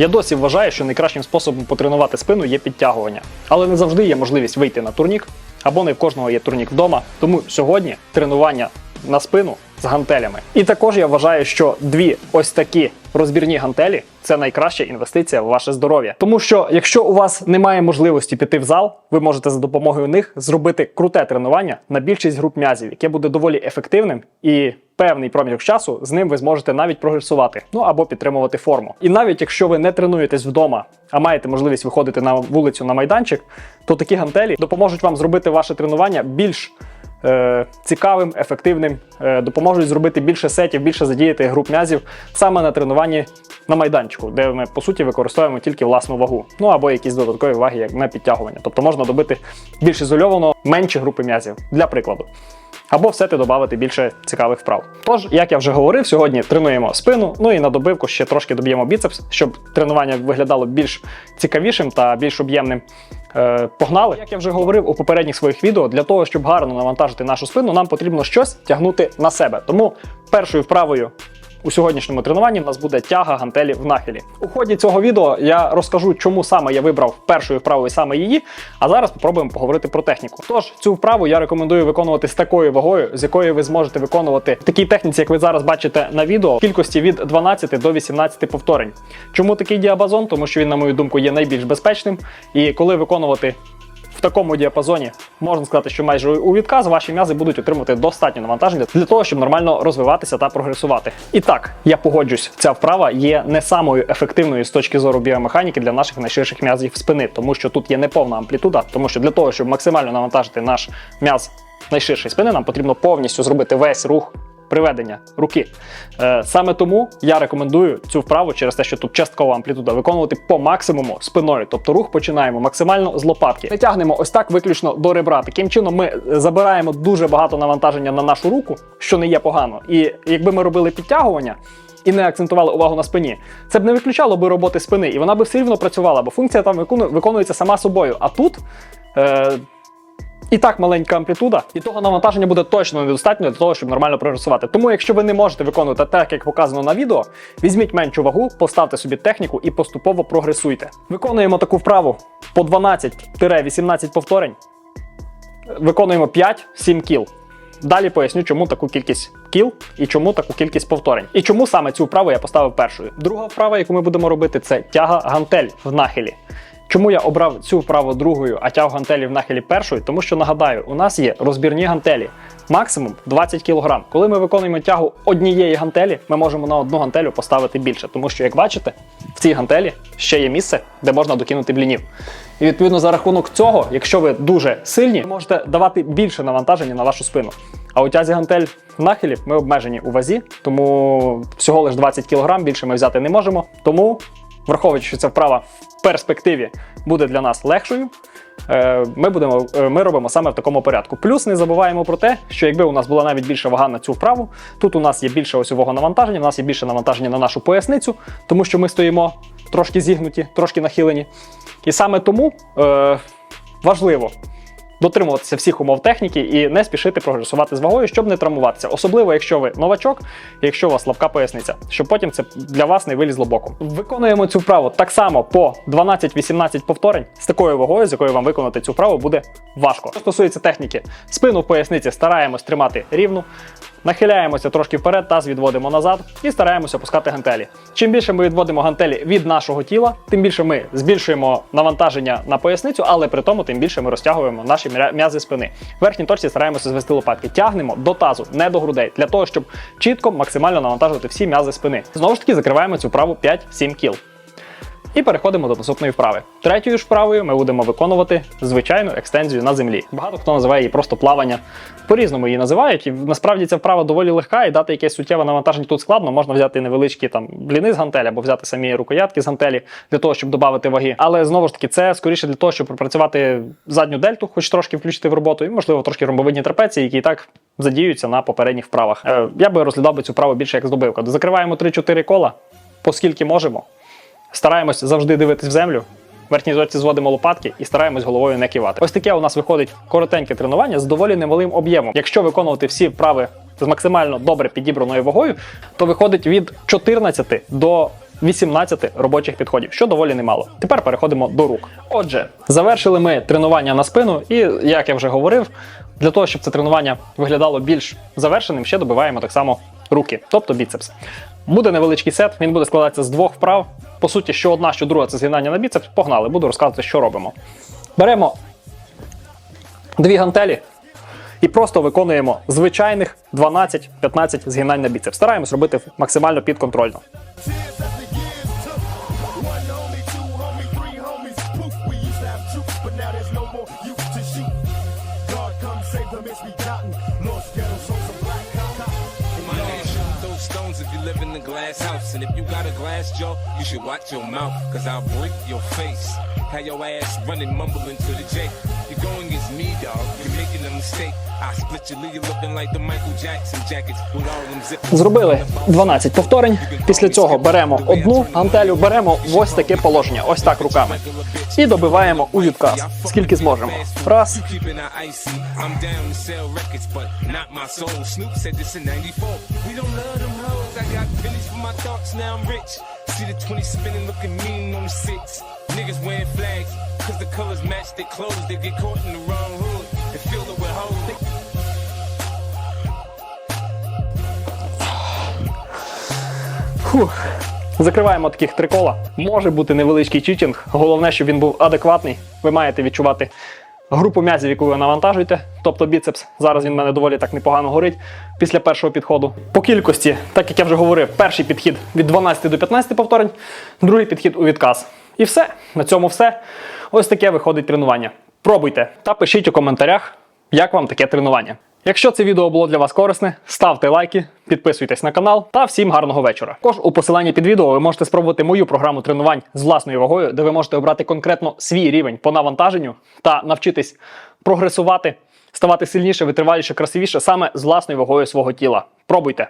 Я досі вважаю, що найкращим способом потренувати спину є підтягування. Але не завжди є можливість вийти на турнік, або не в кожного є турнік вдома. Тому сьогодні тренування на спину з гантелями. І також я вважаю, що дві ось такі розбірні гантелі це найкраща інвестиція в ваше здоров'я. Тому що якщо у вас немає можливості піти в зал, ви можете за допомогою них зробити круте тренування на більшість груп м'язів, яке буде доволі ефективним і певний проміжок часу з ним ви зможете навіть прогресувати, ну або підтримувати форму. І навіть якщо ви не тренуєтесь вдома, а маєте можливість виходити на вулицю на майданчик, то такі гантелі допоможуть вам зробити ваше тренування більш цікавим, ефективним, е, допоможуть зробити більше сетів, більше задіяти груп м'язів саме на тренуванні на майданчику, де ми по суті використовуємо тільки власну вагу, ну або якісь додаткові ваги як на підтягування. Тобто можна добити більш ізольовано менші групи м'язів, для прикладу. Або все ти додати більше цікавих вправ. Тож, як я вже говорив, сьогодні тренуємо спину, ну і на добивку ще трошки доб'ємо біцепс, щоб тренування виглядало більш цікавішим та більш об'ємним. Е, погнали. Як я вже говорив у попередніх своїх відео, для того, щоб гарно навантажити нашу спину, нам потрібно щось тягнути на себе. Тому першою вправою у сьогоднішньому тренуванні в нас буде тяга гантелі в нахилі. У ході цього відео я розкажу, чому саме я вибрав першою вправою саме її. А зараз спробуємо поговорити про техніку. Тож цю вправу я рекомендую виконувати з такою вагою, з якою ви зможете виконувати в такій техніці, як ви зараз бачите на відео, в кількості від 12 до 18 повторень. Чому такий діапазон? Тому що він, на мою думку, є найбільш безпечним. І коли виконувати в такому діапазоні можна сказати, що майже у відказ ваші м'язи будуть отримувати достатньо навантаження для того, щоб нормально розвиватися та прогресувати. І так, я погоджусь, ця вправа є не самою ефективною з точки зору біомеханіки для наших найширших м'язів спини, тому що тут є неповна амплітуда, тому що для того, щоб максимально навантажити наш м'яз найширшої спини, нам потрібно повністю зробити весь рух приведення руки. Е, саме тому я рекомендую цю вправу через те, що тут часткова амплітуда, виконувати по максимуму спиною. Тобто рух починаємо максимально з лопатки. Не тягнемо ось так виключно до ребра. Таким чином ми забираємо дуже багато навантаження на нашу руку, що не є погано. І якби ми робили підтягування. І не акцентували увагу на спині. Це б не виключало би роботи спини, і вона би все рівно працювала, бо функція там виконується сама собою. А тут е, і так маленька амплітуда, і того навантаження буде точно недостатньо для того, щоб нормально прогресувати. Тому, якщо ви не можете виконувати так, як показано на відео, візьміть меншу вагу, поставте собі техніку і поступово прогресуйте. Виконуємо таку вправу по 12-18 повторень. Виконуємо 5-7 кіл. Далі поясню, чому таку кількість кіл і чому таку кількість повторень. І чому саме цю вправу я поставив першою. Друга вправа, яку ми будемо робити, це тяга гантель в нахилі. Чому я обрав цю вправу другою, а гантелі в нахилі першою? Тому що нагадаю, у нас є розбірні гантелі, максимум 20 кг. Коли ми виконуємо тягу однієї гантелі, ми можемо на одну гантелю поставити більше, тому що, як бачите, в цій гантелі ще є місце, де можна докинути блінів. І відповідно за рахунок цього, якщо ви дуже сильні, ви можете давати більше навантаження на вашу спину. А у тязі гантель в нахилі ми обмежені у вазі, тому всього лише 20 кг більше ми взяти не можемо. Тому враховуючи, що ця вправа в перспективі буде для нас легшою, е, ми, будемо, е, ми робимо саме в такому порядку. Плюс не забуваємо про те, що якби у нас була навіть більша вага на цю вправу, тут у нас є більше осьового навантаження, у нас є більше навантаження на нашу поясницю, тому що ми стоїмо трошки зігнуті, трошки нахилені. І саме тому е, важливо дотримуватися всіх умов техніки і не спішити прогресувати з вагою, щоб не травмуватися. Особливо, якщо ви новачок, якщо у вас слабка поясниця, щоб потім це для вас не вилізло боком. Виконуємо цю вправу так само по 12-18 повторень з такою вагою, з якою вам виконати цю вправу буде важко. Що стосується техніки, спину в поясниці стараємось тримати рівну. Нахиляємося трошки вперед, таз відводимо назад і стараємося опускати гантелі. Чим більше ми відводимо гантелі від нашого тіла, тим більше ми збільшуємо навантаження на поясницю, але при тому тим більше ми розтягуємо наші м'я- м'язи спини. В верхній точці стараємося звести лопатки. Тягнемо до тазу, не до грудей, для того, щоб чітко максимально навантажувати всі м'язи спини. Знову ж таки, закриваємо цю праву 5-7 кіл. І переходимо до наступної вправи. Третьою ж вправою ми будемо виконувати звичайну екстензію на землі. Багато хто називає її просто плавання. По-різному її називають, і насправді ця вправа доволі легка, і дати якесь суттєве навантаження тут складно. Можна взяти невеличкі там бліни з гантелі або взяти самі рукоятки з гантелі для того, щоб додати ваги. Але знову ж таки, це скоріше для того, щоб пропрацювати задню дельту, хоч трошки включити в роботу, і можливо трошки ромбовидні трапеції, які і так. Задіються на попередніх вправах. Е, я би розглядав би цю вправу більше як здобивка. Закриваємо 3-4 кола, поскільки можемо. Стараємось завжди дивитись в землю. Верхній точці зводимо лопатки і стараємось головою не кивати. Ось таке у нас виходить коротеньке тренування з доволі немалим об'ємом. Якщо виконувати всі вправи з максимально добре підібраною вагою, то виходить від 14 до 18 робочих підходів, що доволі немало. Тепер переходимо до рук. Отже, завершили ми тренування на спину, і як я вже говорив, для того, щоб це тренування виглядало більш завершеним, ще добиваємо так само руки, тобто біцепс. Буде невеличкий сет, він буде складатися з двох вправ. По суті, що одна, що друга це згинання на біцепс. Погнали, буду розказувати, що робимо. Беремо дві гантелі і просто виконуємо звичайних 12-15 згинань на біцепс. Стараємось робити максимально підконтрольно. Now. Live in a glass house. And if you got a glass jaw, you should watch your mouth, cause I'll break your face. Have your ass running, mumbling to the J. Зробили 12 повторень. Після цього беремо одну гантелю, беремо ось таке положення, ось так руками. І добиваємо у відказ, скільки зможемо. Раз, Keeping it icy. I'm down to sell records, but not my soul. Snoop said this in 94. We don't love them hoes. I got pennies for my thoughts, now I'm rich. See the 20 spinning, looking mean on the six. Niggas wearing flags, cause the colors match their clothes. They get caught in the wrong hood and fill it with hoes. Фух. Закриваємо таких три кола. Може бути невеличкий читінг. Головне, щоб він був адекватний. Ви маєте відчувати групу м'язів, яку ви навантажуєте, тобто біцепс. Зараз він в мене доволі так непогано горить після першого підходу. По кількості, так як я вже говорив, перший підхід від 12 до 15 повторень, другий підхід у відказ. І все. На цьому все. Ось таке виходить тренування. Пробуйте та пишіть у коментарях, як вам таке тренування. Якщо це відео було для вас корисне, ставте лайки, підписуйтесь на канал та всім гарного вечора. Також у посиланні під відео ви можете спробувати мою програму тренувань з власною вагою, де ви можете обрати конкретно свій рівень по навантаженню та навчитись прогресувати, ставати сильніше, витриваліше, красивіше саме з власною вагою свого тіла. Пробуйте!